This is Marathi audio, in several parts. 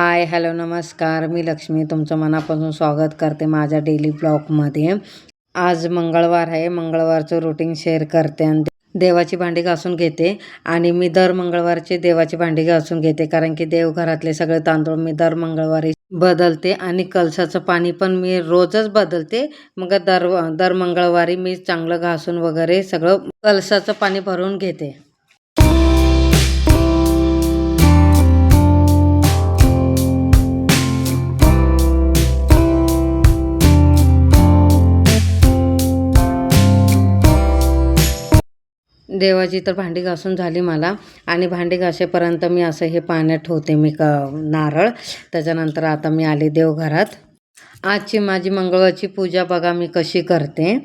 हाय हॅलो नमस्कार. मी लक्ष्मी. तुमचं मनापासून स्वागत करते माझ्या डेली ब्लॉगमध्ये. आज मंगळवार आहे. मंगळवारचं रुटीन शेअर करते आणि देवाची भांडी घासून घेते. आणि मी दर मंगळवारची देवाची भांडी घासून घेते कारण की देवघरातले सगळे तांदूळ मी दर मंगळवारी बदलते आणि कलशाचं पाणी पण मी रोजच बदलते. मग दर दर मंगळवारी मी चांगलं घासून वगैरे सगळं कलशाचं पाणी भरून घेते. देवाची तर भांडी घासून झाली मला. आणि भांडी घासेपर्यंत मी असं हे पाण्यात ठेवते मी क नारळ. त्याच्यानंतर आता मी आले देवघरात. आजची माझी मंगळवारची पूजा बघा मी कशी करते.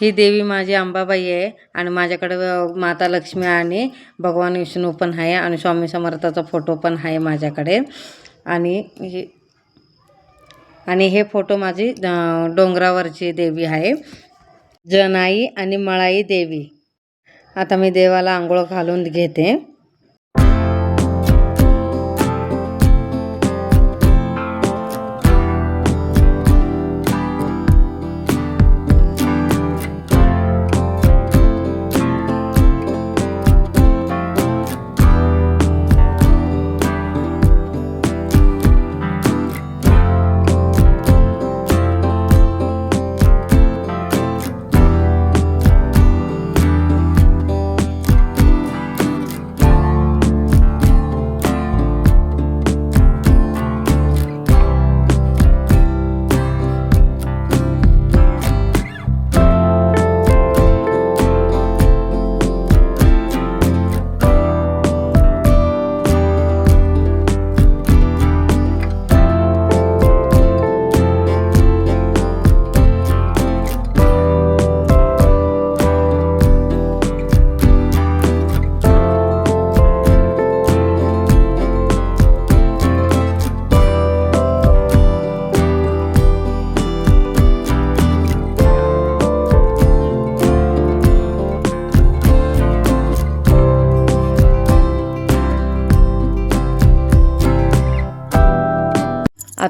ही देवी माझी अंबाबाई आहे आणि माझ्याकडे माता लक्ष्मी आणि भगवान विष्णू पण आहे आणि स्वामी समर्थाचा फोटो पण आहे माझ्याकडे. आणि हे आणि हे फोटो माझी डोंगरावरची देवी आहे. जनाई आणि मळाई देवी. आता मी देवाला आंघोळ घालून घेते.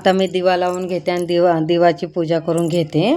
आता मी दिवा लावून घेते आणि दिवा दिवाची पूजा करून घेते.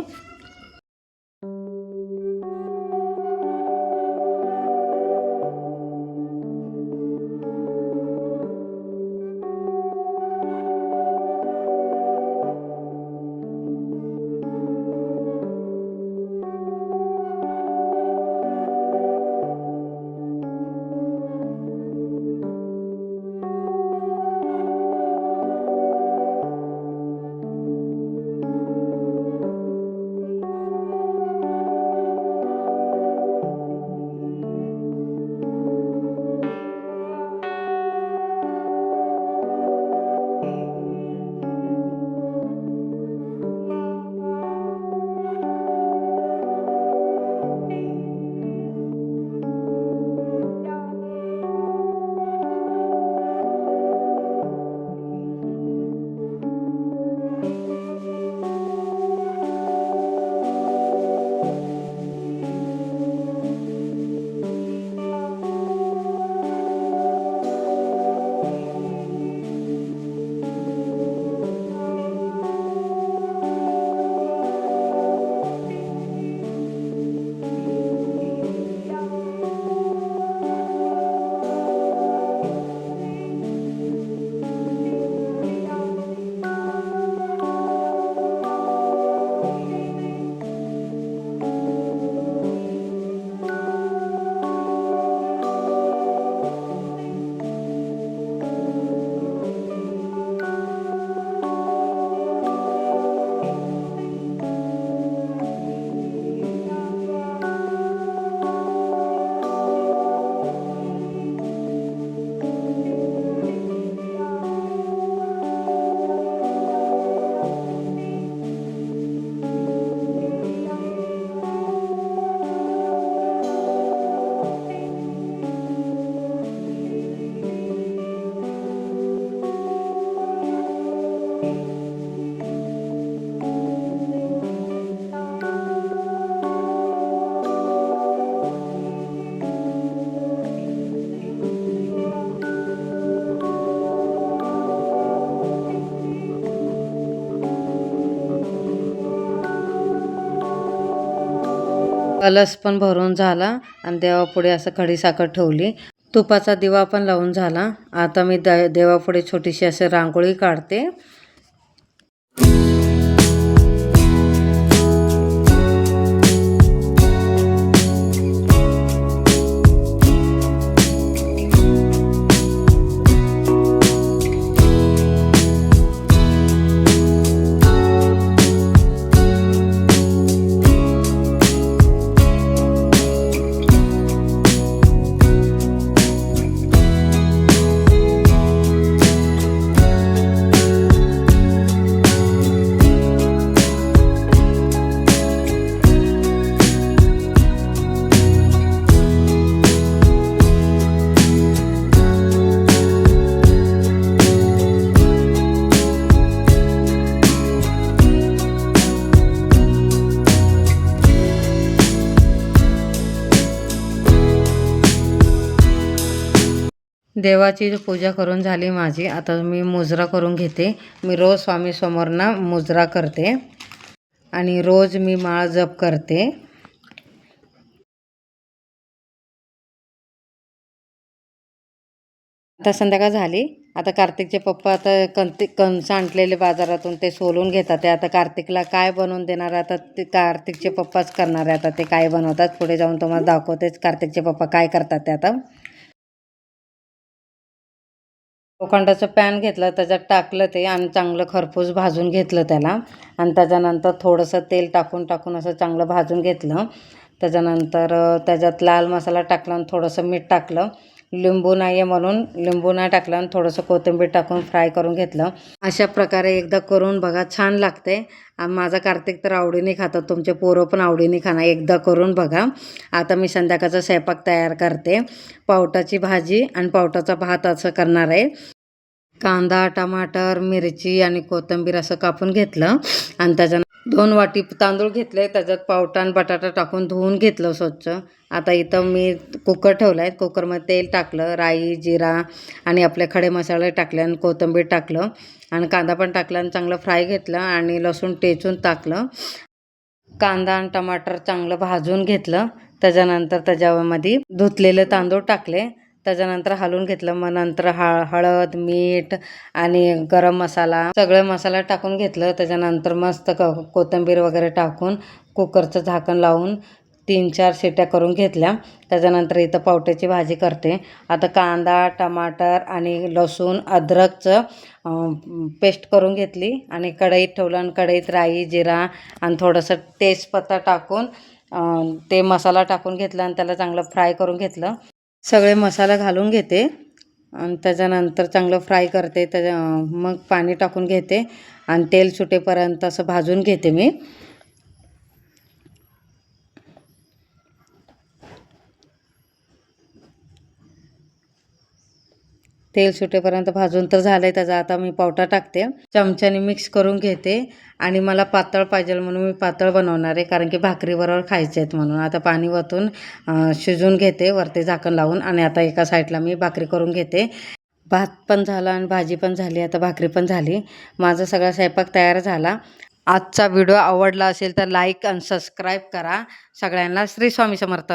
कलस पण भरून झाला आणि देवापुढे असं खडीसाखर ठेवली. तुपाचा दिवा पण लावून झाला. आता मी द देवापुढे छोटीशी असं रांगोळी काढते. देवाची पूजा करून झाली माझी. आता मी मुजरा करून घेते. मी रोज स्वामी समोरना मुजरा करते. आणि रोज मी माळ जप करते. आता संध्याकाळ झाली. आता कार्तिकचे पप्पा आता कंति कणस आणलेले बाजारातून ते सोलून घेतात. ते आता कार्तिकला काय बनवून देणार आता ते कार्तिकचे पप्पाच करणार आहे. आता ते काय बनवतात? पुढे जाऊन तुम्हाला दाखवतेच. कार्तिकचे पप्पा काय करतात ते आता. लोखंडाचं पॅन घेतलं त्याच्यात टाकलं ते आणि चांगलं खरपूस भाजून घेतलं त्याला. आणि त्याच्यानंतर थोडंसं तेल टाकून टाकून असं चांगलं भाजून घेतलं. त्याच्यानंतर त्याच्यात लाल मसाला टाकला आणि थोडंसं मीठ टाकलं. लिंबू नाही आहे म्हणून लिंबू नाही टाकलं आणि थोडंसं कोथिंबीर टाकून फ्राय करून घेतलं. अशा प्रकारे एकदा करून बघा छान लागते आणि माझा कार्तिक तर आवडीने खातात तुमचे पोरं पण आवडीने खाणार. एकदा करून बघा. आता मी संध्याकाळचा स्वयंपाक तयार करते. पावटाची भाजी आणि पावटाचा भात असं करणार आहे. कांदा टमाटर मिरची आणि कोथिंबीर असं कापून घेतलं. आणि त्याच्यानं दोन वाटी तांदूळ घेतले. त्याच्यात पावटा आणि बटाटा टाकून धुवून घेतलं स्वच्छ. आता इथं मी कुकर ठेवलं आहे कुकरमध्ये तेल टाकलं राई जिरा आणि आपले खडे मसाले टाकले आणि कोथिंबीर टाकलं. आणि कांदा पण टाकला आणि चांगलं फ्राय घेतलं आणि लसूण टेचून टाकलं. कांदा आणि टमाटर चांगलं भाजून घेतलं. त्याच्यानंतर त्याच्यामध्ये धुतलेले तांदूळ टाकले. त्याच्यानंतर हलवून घेतलं. मग नंतर हळ हळद मीठ आणि गरम मसाला सगळे मसाला टाकून घेतलं. त्याच्यानंतर मस्त क कोथिंबीर वगैरे टाकून कुकरचं झाकण लावून तीन चार शिट्या करून घेतल्या. त्याच्यानंतर इथं पावट्याची भाजी करते. आता कांदा टमाटर आणि लसूण अद्रकचं पेस्ट करून घेतली आणि कढईत ठेवलं आणि कढईत राई जिरा आणि थोडंसं तेजपत्ता टाकून ते मसाला टाकून घेतला आणि त्याला चांगलं फ्राय करून घेतलं. सगळे मसाला घालून घेते. आणि त्याच्यानंतर चांगलं फ्राय करते. त्याच्या मग पाणी टाकून घेते. आणि तेल सुटेपर्यंत असं भाजून घेते मी. तेल सुटेपर्यंत भाजून तर झालं आहे त्याचा. आता मी पावटा टाकते. चमच्याने मिक्स करून घेते. आणि मला पातळ पाहिजे म्हणून मी पातळ बनवणार आहे. कारण की भाकरीबरोबर खायचे आहेत म्हणून. आता पाणी वतून शिजून शिजवून घेते. वरती झाकण लावून. आणि आता एका साईडला मी भाकरी करून घेते. भात पण झाला आणि भाजी पण झाली. आता भाकरी पण झाली. माझा सगळा स्वयंपाक तयार झाला. आजचा व्हिडिओ आवडला असेल तर लाईक आणि सबस्क्राईब करा. सगळ्यांना श्री स्वामी समर्थ.